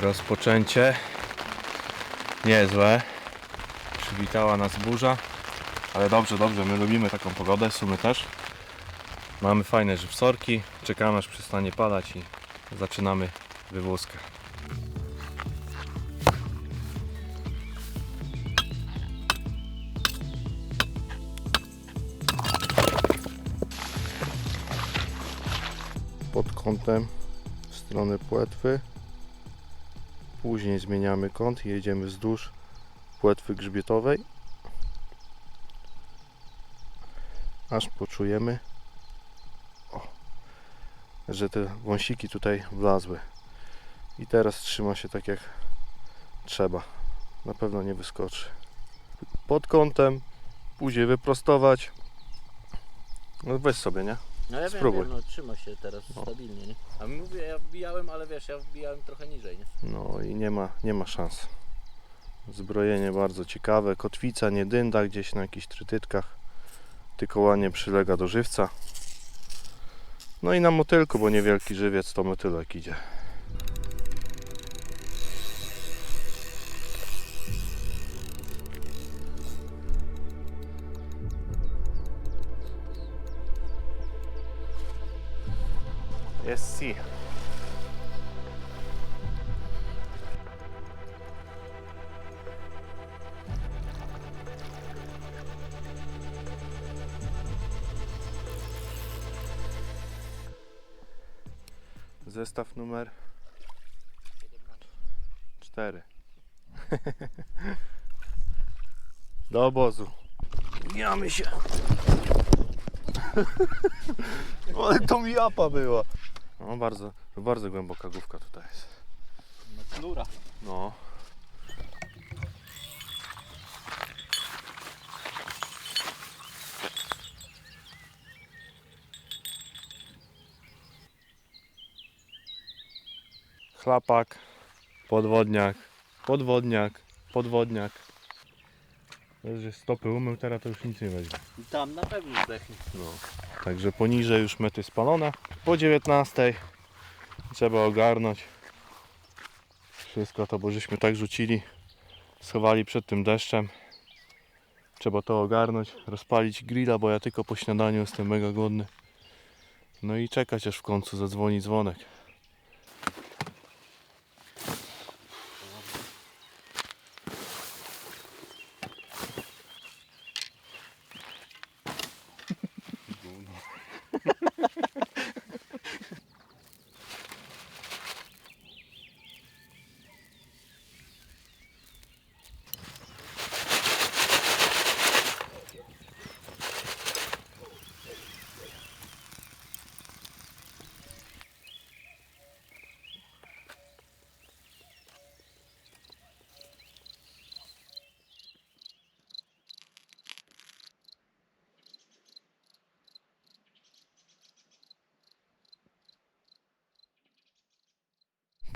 Rozpoczęcie niezłe. Przywitała nas burza. Ale dobrze, dobrze, my lubimy taką pogodę, w sumie też. Mamy fajne żywsorki, czekamy aż przestanie padać i zaczynamy wywózkę. Pod kątem w stronę płetwy. Później zmieniamy kąt i jedziemy wzdłuż płetwy grzbietowej. Aż poczujemy, o, że te wąsiki tutaj wlazły. I teraz trzyma się tak jak trzeba. Na pewno nie wyskoczy. Pod kątem, później wyprostować. No weź sobie, nie? No ja Spróbuj. wiem, wiem, no trzyma się teraz No. stabilnie, nie? A mówię, ja wbijałem, ale wiesz, ja wbijałem trochę niżej, nie? No i nie ma, nie ma szans. Zbrojenie bardzo ciekawe. Kotwica nie dynda gdzieś na jakichś trytytkach. Tylko ładnie przylega do żywca. No i na motylku, bo niewielki żywiec to motylek idzie. Jest. Zestaw numer 4. Do obozu. Mijamy się. Ale to mi japa była. No bardzo, bardzo głęboka główka tutaj jest. No plura. No. Chlapak, podwodniak, podwodniak, podwodniak. To, że stopy umył, teraz to już nic nie weźmie. I tam na pewno zdechnie. No. Także poniżej już mety spalone. Po 19 trzeba ogarnąć wszystko to, bo żeśmy tak rzucili, schowali przed tym deszczem. Trzeba to ogarnąć, rozpalić grilla, bo ja tylko po śniadaniu jestem mega głodny. No i czekać aż w końcu zadzwoni dzwonek.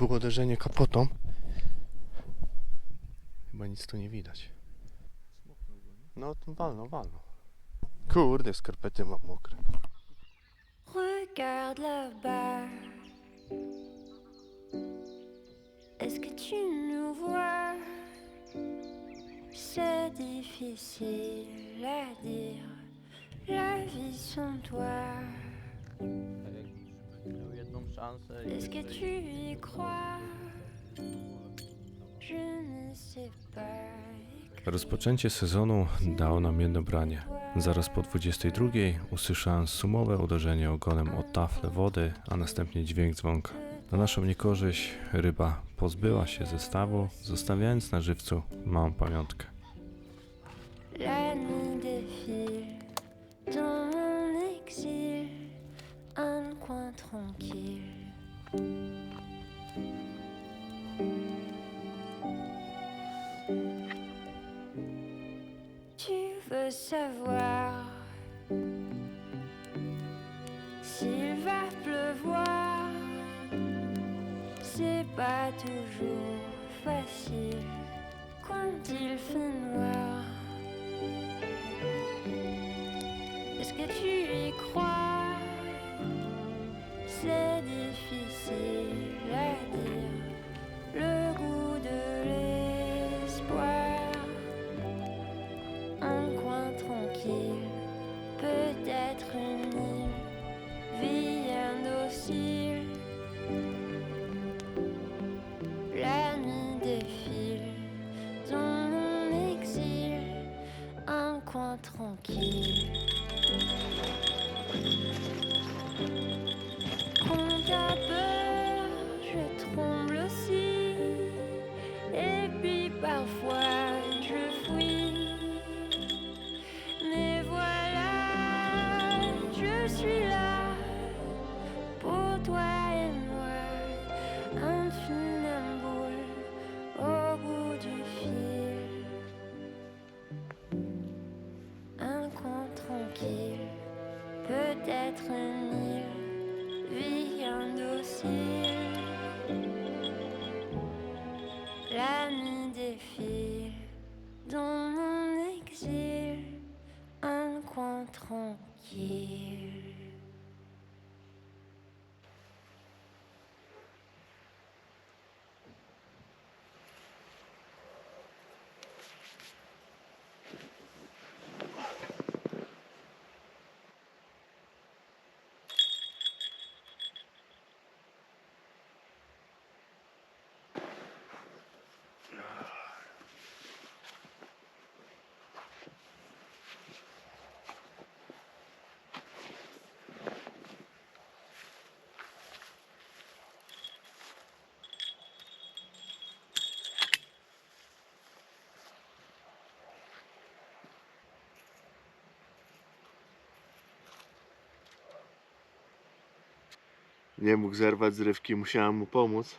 Było uderzenie kapotą. Chyba nic tu nie widać. No, walno, walno. Kurde, skarpety mam mokre. Regarde là-bas. Est-ce que tu nous vois? C'est difficile à dire. La vie sans toi. Szansę Est-ce que tu y crois Je ne sais pas. Rozpoczęcie sezonu dało nam jedno branie. Zaraz po 22 usłyszałem sumowe uderzenie ogonem o taflę wody, a następnie dźwięk dzwonka. Na naszą niekorzyść ryba pozbyła się zestawu, zostawiając na żywcu małą pamiątkę. La nuit défile dans pas toujours facile quand il fait noir. Est-ce que tu y crois? Coin tranquille. Quand t'as peur, je tremble aussi. Et puis parfois La nuit défile dans mon exil, un coin tranquille. Nie mógł zerwać zrywki, musiałem mu pomóc.